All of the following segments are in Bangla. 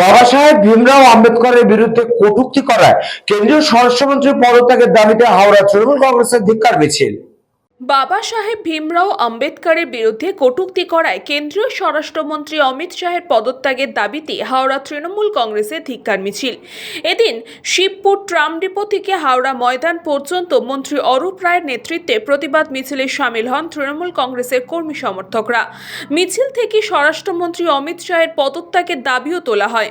বাবা সাহেব ভীমরাও আম্বেদকরের বিরুদ্ধে কটূক্তি করায়। কেন্দ্রীয় স্বরাষ্ট্রমন্ত্রীর পদত্যাগের দাবিতে হাওড়া তৃণমূল কংগ্রেসের ধিক্কার মিছিল। বাবা সাহেব ভীমরাও আম্বেদকরের বিরুদ্ধে কটূক্তি করায় কেন্দ্রীয় স্বরাষ্ট্রমন্ত্রী অমিত শাহের পদত্যাগের দাবিতে হাওড়া তৃণমূল কংগ্রেসের ধিক্কার মিছিল। এদিন শিবপুর ট্রাম ডিপো থেকে হাওড়া ময়দান পর্যন্ত মন্ত্রী অরূপ রায়ের নেতৃত্বে প্রতিবাদ মিছিলে সামিল হন তৃণমূল কংগ্রেসের কর্মী সমর্থকরা। মিছিল থেকে স্বরাষ্ট্রমন্ত্রী অমিত শাহের পদত্যাগের দাবিও তোলা হয়।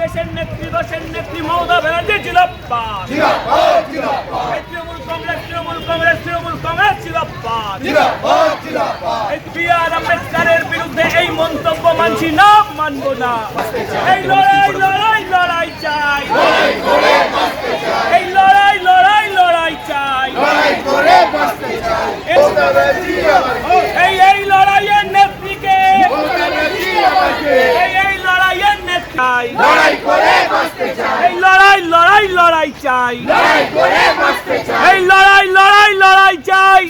দেশের নেত্রী দশের নেত্রী মমতা ব্যানার্জি জিলাপ্পাদ এই তৃণমূল কংগ্রেস তৃণমূল কংগ্রেস তৃণমূল কংগ্রেস জিলাপ্পাদ এই বি আর আম্বেদকারের বিরুদ্ধে এই মন্তব্য মানছি না মানবো না। এই লড়াই লড়াই লড়াই চাই। এই লড়াই লড়াই লড়াই চাই। এই এই লড়াইয়ের নেত্রীকে এই এই লড়াইয়ের নেত্রী এই লড়াই লড়াই লড়াই চাই। এই লড়াই লড়াই লড়াই চাই।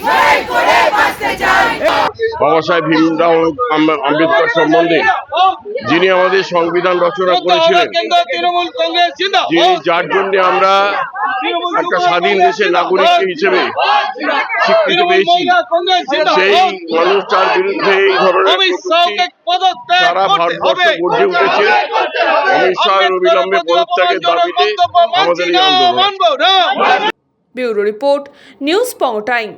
বাবা সাহেব ভীমরাও আম্বেদকর সম্বন্ধে যিনি আমাদের সংবিধান রচনা করেছিলেন যিনি যার জন্য আমরা একটা স্বাধীন দেশের নাগরিক হিসেবে স্বীকৃতি পেয়েছি সেই মানুষটার বিরুদ্ধে এই ধরনের সারা ভারতবর্ষ গর্জে উঠেছে। অমিত শাহের অবিলম্বে পদত্যাগের দাবিতে আমাদের এই আন্দোলন ব্যুরো রিপোর্ট নিউজ পং টাইম।